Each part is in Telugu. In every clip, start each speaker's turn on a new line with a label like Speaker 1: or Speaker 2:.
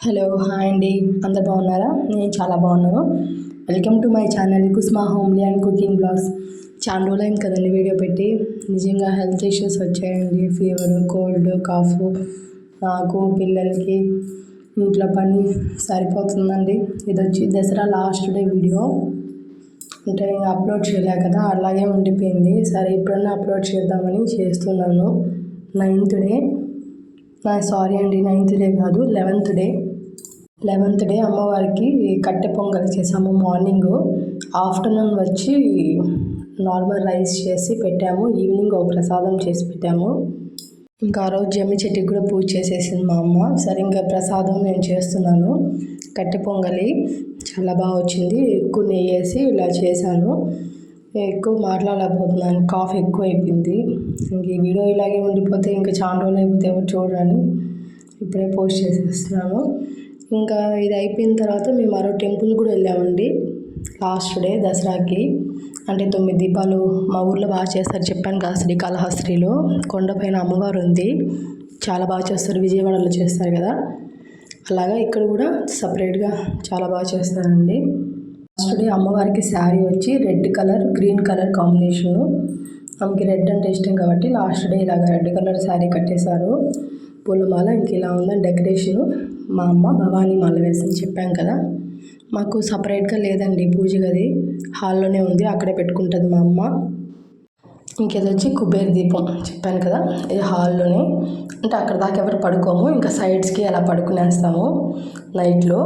Speaker 1: హలో హాయ్ అండి. అందరు బాగున్నారా? నేను చాలా బాగున్నాను. Welcome to my channel Kusma homely and cooking vlogs చాలా రోజులైంది కదండి వీడియో పెట్టి. నిజంగా హెల్త్ ఇష్యూస్ వచ్చాయండి. ఫీవర్ కోల్డ్ కాఫ్ నాకు పిల్లలకి ఇంట్లో పని సరిపోతుందండి. ఇది వచ్చి దసరా లాస్ట్ డే వీడియో అంటే అప్లోడ్ చేయలే కదా అలాగే ఉండిపోయింది. సరే ఇప్పుడన్నా అప్లోడ్ చేద్దామని చేస్తున్నాను. నైన్త్ డే సారీ అండి నైన్త్ డే కాదు లెవెన్త్ డే లెవెన్త్ డే అమ్మవారికి కట్టె పొంగల్ చేసాము మార్నింగ్. ఆఫ్టర్నూన్ వచ్చి నార్మల్ రైస్ చేసి పెట్టాము. ఈవినింగ్ ఒక ప్రసాదం చేసి పెట్టాము. ఇంకా ఆ రోజు జమ్మి చెట్టుకి కూడా పూజ చేసేసింది మా అమ్మ. సరే ఇంకా ప్రసాదం నేను చేస్తున్నాను. కట్టె పొంగలి చాలా బాగా వచ్చింది. ఎక్కువ నెయ్యి వేసి ఇలా చేశాను. ఎక్కువ మాట్లాడలేకపోతున్నాను. కాఫ్ ఎక్కువ అయిపోయింది ఇంక ఈ వీడియో ఇలాగే ఉండిపోతే ఇంకా చాలా రోజులు అయిపోతే ఎవరు చూడరని ఇప్పుడే పోస్ట్ చేసేస్తున్నాను. ఇంకా ఇది అయిపోయిన తర్వాత మేము మరో టెంపుల్ కూడా వెళ్ళామండి. లాస్ట్ డే దసరాకి. అంటే తొమ్మిది దీపాలు మా ఊర్లో బాగా చేస్తారు చెప్పాను కదా శ్రీకాళహస్తిలో. కొండపైన అమ్మవారు ఉంది. చాలా బాగా చేస్తారు. విజయవాడలో చేస్తారు కదా. అలాగా ఇక్కడ కూడా సపరేట్గా చాలా బాగా చేస్తారండి. లాస్ట్ డే అమ్మవారికి శారీ వచ్చి red colour green colour combination. ఆమెకి రెడ్ అంటే ఇష్టం కాబట్టి లాస్ట్ డే ఇలాగ రెడ్ కలర్ శారీ కట్టేశారు. పూలమాల ఇంక ఇలా ఉందని డెకరేషను మా అమ్మ భవానీ మాల వేసింది చెప్పాం కదా. మాకు సపరేట్గా లేదండి పూజ గది. హాల్లోనే ఉంది అక్కడే పెట్టుకుంటుంది మా అమ్మ. ఇంకేది వచ్చి కుబేర్ దీపం చెప్పాను కదా ఇది హాల్లోనే. అంటే అక్కడ దాకా ఎవరు పడుకోము ఇంకా సైడ్స్కి అలా పడుకునేస్తాము నైట్లో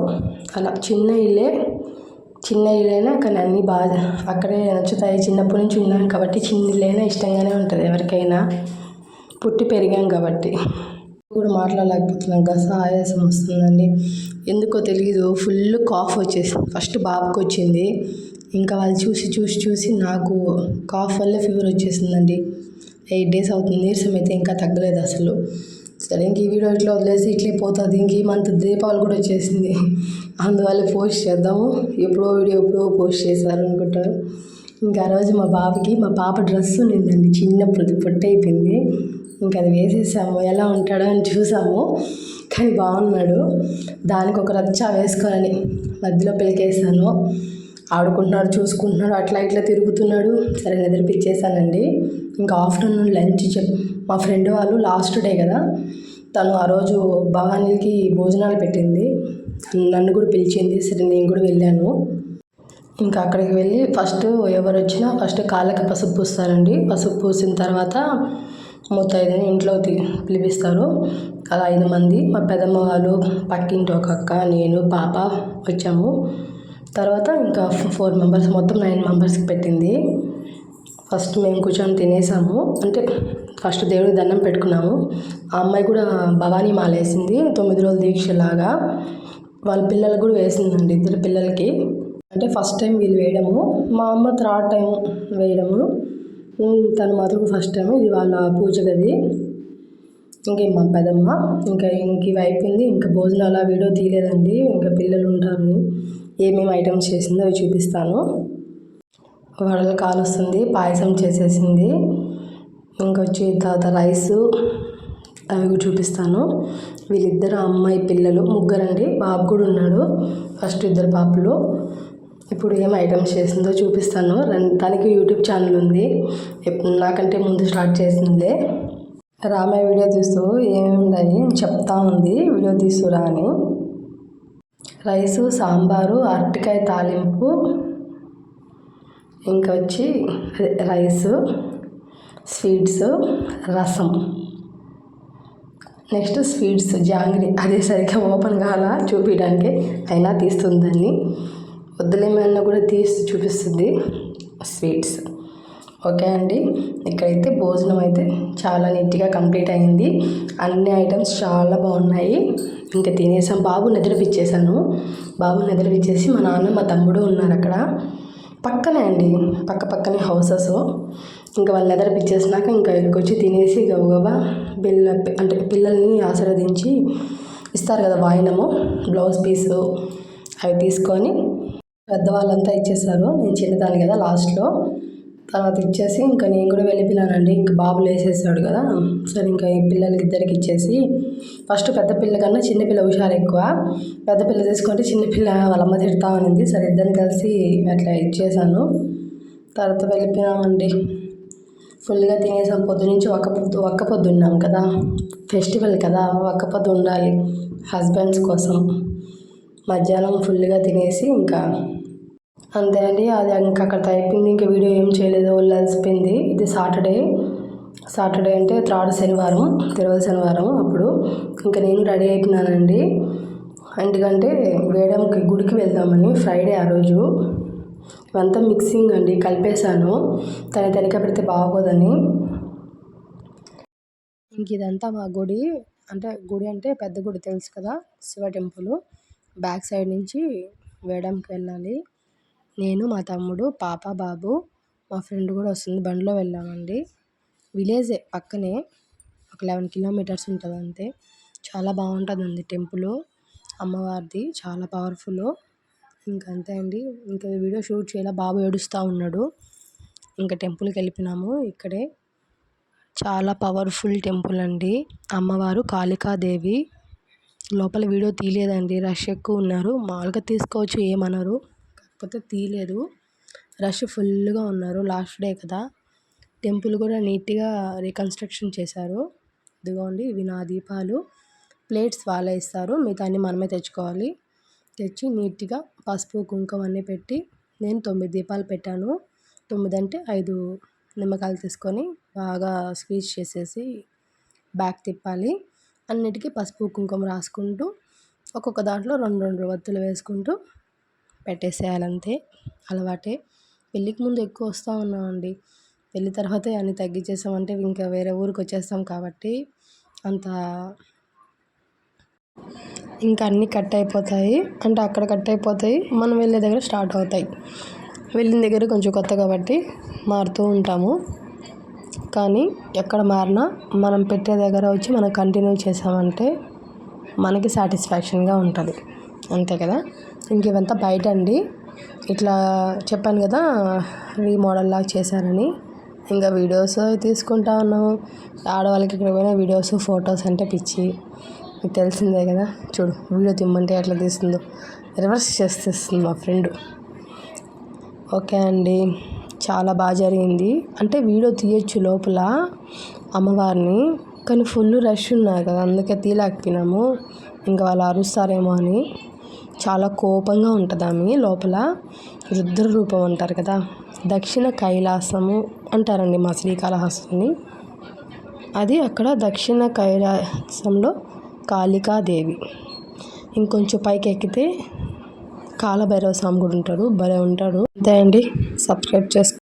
Speaker 1: అలా చిన్న ఇల్లే చిన్న ఇల్లైనా కానీ అన్నీ బాగా అక్కడే నచ్చుతాయి. చిన్నప్పటి నుంచి ఉన్నాం కాబట్టి చిన్న ఇల్లైనా ఇష్టంగానే ఉంటుంది ఎవరికైనా. పుట్టి పెరిగాం కాబట్టి. కూడా మాట్లాడలేకపోతున్నాను గస ఆయాసం వస్తుందండి. ఎందుకో తెలియదు ఫుల్ కాఫ్ వచ్చేసింది ఫస్ట్ బాబుకి వచ్చింది. ఇంకా వాళ్ళు చూసి చూసి చూసి నాకు కాఫ్ వల్ల ఫీవర్ వచ్చేసిందండి. ఎయిట్ డేస్ అవుతుంది. నీరసం అయితే ఇంకా తగ్గలేదు అసలు. సరే ఇంక ఈ వీడియో ఇట్లా వదిలేసి ఇట్లే పోతుంది. ఇంక ఈ మంత్ దీపావళి కూడా వచ్చేసింది. అందువల్ల పోస్ట్ చేద్దాము. ఎప్పుడో వీడియో ఎప్పుడో పోస్ట్ చేశారు అనుకుంటారు. ఇంకా ఆ రోజు మా బాబుకి మా పాప డ్రెస్ ఉన్నిందండి చిన్నప్పుడు పొట్ట అయిపోయింది ఇంకా అది వేసేసాము. ఎలా ఉంటాడో అని చూసాము. కానీ బాగున్నాడు. దానికి ఒక రచ్చ వేసుకోవాలని మధ్యలో పిలికేసాను ఆడుకుంటున్నాడు చూసుకుంటున్నాడు అట్లా ఇట్లా తిరుగుతున్నాడు. సరే నిద్రపిచ్చేసానండి. ఇంకా ఆఫ్టర్నూన్ లంచ్ మా ఫ్రెండ్ వాళ్ళు లాస్ట్ డే కదా. తను ఆ రోజు భవానీకి భోజనాలు పెట్టింది. నన్ను కూడా పిలిచింది. సరే నేను కూడా వెళ్ళాను. ఇంకా అక్కడికి వెళ్ళి ఫస్ట్ ఎవరు వచ్చినా ఫస్ట్ కాళ్ళకి పసుపు పూస్తారండి. పసుపు పూసిన తర్వాత ముత్తైదుని ఇంట్లో పిలిపిస్తారు. అలా ఐదు మంది మా పెదమ్మ వాళ్ళు పక్కింటి ఒక అక్క నేను పాప వచ్చాము. తర్వాత ఇంకా ఫోర్ మెంబర్స్ మొత్తం నైన్ మెంబర్స్కి పెట్టింది. ఫస్ట్ మేము కూర్చొని తినేసాము. అంటే ఫస్ట్ దేవుడికి దండం పెట్టుకున్నాము. ఆ అమ్మాయి కూడా భవానీ మాల వేసింది. తొమ్మిది రోజుల దీక్షలాగా. వాళ్ళ పిల్లలకు కూడా వేసిందండి ఇద్దరు పిల్లలకి. అంటే ఫస్ట్ టైం వీళ్ళు వేయడము. మా అమ్మ థర్డ్ టైం వేయడము. తను మాత్రం ఫస్ట్ టైం ఇది వాళ్ళ పూజ గది ఇంకా మా పెదమ్మ ఇంకా ఇంక ఇవి అయిపోయింది ఇంకా భోజనాలు ఆ వీడియో తీయలేదండి. ఇంకా పిల్లలు ఉంటారని ఏమేమి ఐటమ్స్ చేసిందో అవి చూపిస్తాను. వడలు కాలుస్తుంది పాయసం చేసేసింది. ఇంకొచ్చి తర్వాత రైస్ అవి కూడా చూపిస్తాను. వీళ్ళిద్దరు అమ్మాయి పిల్లలు ముగ్గురండి. బాబు కూడా ఉన్నాడు. ఫస్ట్ ఇద్దరు పాపలు. ఇప్పుడు ఏం ఐటమ్స్ చేసిందో చూపిస్తాను. తనకి యూట్యూబ్ ఛానల్ ఉంది. నాకంటే ముందు స్టార్ట్ చేసిందే. రామయ్య వీడియో తీస్తూ. ఏముందని చెప్తా ఉంది. వీడియో తీసుకురా అని. రైసు సాంబారు అరటికాయ తాలింపు ఇంకా వచ్చి రైసు స్వీట్స్ రసం. Next sweets jangri. అదే సరిగ్గా ఓపెన్ కావాలా చూపించడానికి అయినా తీస్తుందని వద్దులేమన్నా కూడా తీసి చూపిస్తుంది స్వీట్స్. ఓకే అండి ఇక్కడైతే భోజనం అయితే చాలా నీట్గా కంప్లీట్ అయింది. అన్ని ఐటమ్స్ చాలా బాగున్నాయి. ఇంకా తినేసాం. బాబు నిద్రపిచ్చేసాను. బాబు నిద్రపిచ్చేసి మా నాన్న మా తమ్ముడు ఉన్నారు అక్కడ. పక్కనే అండి పక్క పక్కనే హౌసెస్. ఇంకా వాళ్ళు నిద్రపిచ్చేసినాక ఇంకా ఇక్కడికి వచ్చి తినేసి గబగబా పిల్ల అంటే పిల్లల్ని ఆశీర్వదించి ఇస్తారు కదా వాయినము బ్లౌజ్ పీసు అవి తీసుకొని పెద్దవాళ్ళంతా ఇచ్చేసారు. నేను చిన్నదాన్ని కదా లాస్ట్లో. తర్వాత ఇచ్చేసి ఇంకా నేను కూడా వెళ్ళిపోయినానండి. ఇంకా బాబు లేసేసాడు కదా. సరే ఇంకా ఈ పిల్లలకి ఇద్దరికి ఇచ్చేసి ఫస్ట్ పెద్ద పిల్ల కన్నా చిన్నపిల్ల హుషారు ఎక్కువ. పెద్ద పిల్ల తీసుకుంటే చిన్నపిల్ల వాళ్ళమ్మ వాళ్ళ తిడతా ఉంది సరే ఇద్దరిని కలిసి అట్లా ఇచ్చేసాను. తర్వాత వెళ్ళిపోయినామండి. ఫుల్గా తినేసాం. పొద్దు నుంచి ఒక్క పొద్దు ఒక్క పొద్దు ఉన్నాం కదా. ఫెస్టివల్ కదా. ఒక్క పొద్దు ఉండాలి. హస్బెండ్స్ కోసం. మధ్యాహ్నం ఫుల్గా తినేసి ఇంకా అంతే అండి. అది ఇంకా అక్కడ అయిపోయింది. ఇంకా వీడియో ఏం చేయలేదు వాళ్ళు అలసిపోయింది. ఇది సాటర్డే. సాటర్డే అంటే థర్డ్ శనివారం తిరువల శనివారం అప్పుడు ఇంకా నేను రెడీ అయిపోయినానండి. ఎందుకంటే వేడంకి గుడికి వెళ్దామని ఫ్రైడే ఆ రోజు. ఇవంతా మిక్సింగ్ అండి. కలిపేశాను. తన తనిఖీ పెడితే బాగోదని. ఇంక ఇదంతా మా గుడి. అంటే గుడి అంటే పెద్ద గుడి తెలుసు కదా శివ టెంపుల్. బ్యాక్ సైడ్ నుంచి వేయడానికి వెళ్ళాలి. నేను మా తమ్ముడు పాప బాబు మా ఫ్రెండ్ కూడా వస్తుంది. బండిలో వెళ్ళామండి. విలేజే పక్కనే. ఒక లెవెన్ కిలోమీటర్స్ ఉంటుంది అంతే. చాలా బాగుంటుందండి టెంపుల్. అమ్మవారిది చాలా పవర్ఫుల్. ఇంకంతే అండి. ఇంకా వీడియో షూట్ చేయాలి? బాబు ఏడుస్తూ ఉన్నాడు. ఇంకా టెంపుల్కి వెళ్ళిపోయినాము ఇక్కడే. చాలా పవర్ఫుల్ టెంపుల్ అండి. అమ్మవారు కాళికాదేవి. లోపల వీడియో తీయలేదండి. రష్ ఎక్కువ ఉన్నారు. మామూలుగా తీసుకోవచ్చు ఏమనరు. కాకపోతే తీయలేదు. రష్ ఫుల్గా ఉన్నారు. లాస్ట్ డే కదా. టెంపుల్ కూడా నీట్గా రీకన్స్ట్రక్షన్ చేశారు. ఇదిగోండి ఇవి నా దీపాలు. ప్లేట్స్ వాళ్ళే ఇస్తారు. మిగతా అన్ని మనమే తెచ్చుకోవాలి. తెచ్చి నీట్గా పసుపు కుంకుమ అన్నీ పెట్టి నేను తొమ్మిది దీపాలు పెట్టాను. తొమ్మిది అంటే ఐదు నిమ్మకాయలు తీసుకొని బాగా స్క్వీజ్ చేసేసి బ్యాక్ తిప్పాలి. అన్నిటికీ పసుపు కుంకుమ రాసుకుంటూ ఒక్కొక్క దాంట్లో రెండు రెండు వత్తులు వేసుకుంటూ పెట్టేసేయాలి అంతే అలవాటే. పెళ్ళికి ముందు ఎక్కువ వస్తూ ఉన్నామండి. పెళ్ళి తర్వాతే అన్ని తగ్గించేసామంటే ఇంకా వేరే ఊరికి వచ్చేస్తాం కాబట్టి అంత ఇంకా అన్నీ కట్ అయిపోతాయి. అంటే అక్కడ కట్ అయిపోతాయి. మనం వెళ్ళే దగ్గర స్టార్ట్ అవుతాయి. వెళ్ళిన దగ్గర కొంచెం కొత్త కాబట్టి మారుతూ ఉంటాము. కానీ ఎక్కడ మారినా మనం పెట్టే దగ్గర వచ్చి మనం కంటిన్యూ చేసామంటే మనకి సాటిస్ఫాక్షన్గా ఉంటుంది. అంతే కదా? ఇంక ఇవంతా బయట అండి ఇట్లా చెప్పాను కదా రీమోడల్ లాగా చేశారని. ఇంకా వీడియోస్ తీసుకుంటా ఉన్నాము. ఆడవాళ్ళకి ఇక్కడ పోయిన వీడియోస్ ఫొటోస్ అంటే పిచ్చి. మీకు తెలిసిందే కదా? చూడు వీడియో తిమ్మంటే ఎట్లా తీస్తుందో. రివర్స్ చేసేస్తుంది మా ఫ్రెండ్ ఓకే అండి. చాలా బాగా జరిగింది. అంటే వీడియో తీయొచ్చు లోపల అమ్మవారిని. కానీ ఫుల్ రష్ ఉన్నారు కదా అందుకే తీయలేకపోయినాము. ఇంకా వాళ్ళు అరుస్తారేమో అని. చాలా కోపంగా ఉంటుంది ఆమె లోపల. రుద్ర రూపం అంటారు కదా దక్షిణ కైలాసము అంటారండి మా శ్రీకాళహస్తిని. అది అక్కడ దక్షిణ కైలాసంలో కాళికాదేవి. ఇంకొంచెం పైకి ఎక్కితే కాలభైరవ స్వామి కూడా ఉంటాడు భలే ఉంటాడు. అంతే అండి. సబ్స్క్రైబ్ చేసుకో